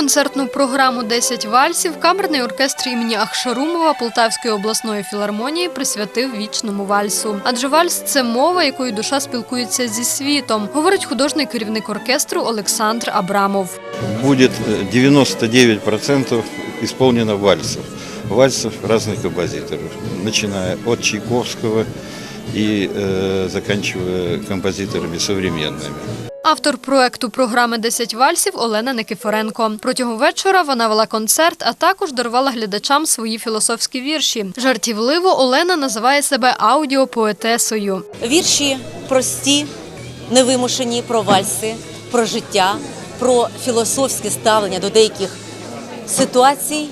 концертну програму «10 вальсів камерний оркестр імені Ахшарумова Полтавської обласної філармонії присвятив вічному вальсу. Адже вальс це мова, якою душа спілкується зі світом, говорить художній керівник оркестру Олександр Абрамов. Будет э, 99% исполнено вальсов. Вальсов разных композиторов, начиная от Чайковского и э, заканчивая композиторами современными. Автор проекту програми «10 вальсів Олена Никифоренко. Протягом вечора вона вела концерт, а також дарувала глядачам свої філософські вірші. Жартівливо Олена називає себе аудіопоетесою. Вірші прості, невимушені про вальси, про життя, про філософське ставлення до деяких ситуацій.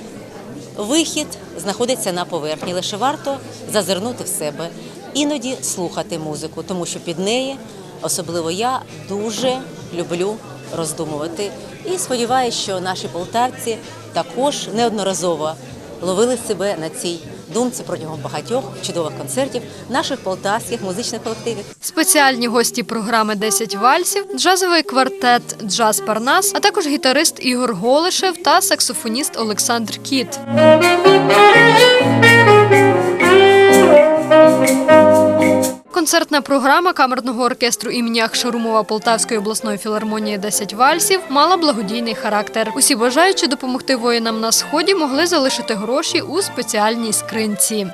Вихід знаходиться на поверхні. Лише варто зазирнути в себе, іноді слухати музику, тому що під неї, особливо я, дуже люблю роздумувати. І сподіваюся, що наші полтавці також неодноразово ловили себе на цій думці протягом багатьох чудових концертів наших полтавських музичних колективів. Спеціальні гості програми «10 вальсів, джазовий квартет Джаз Парнас, а також гітарист Ігор Голишев та саксофоніст Олександр Кіт. Концертна програма камерного оркестру імені Ахшарумова Полтавської обласної філармонії «10 вальсів мала благодійний характер. Усі бажаючі допомогти воїнам на сході могли залишити гроші у спеціальній скринці.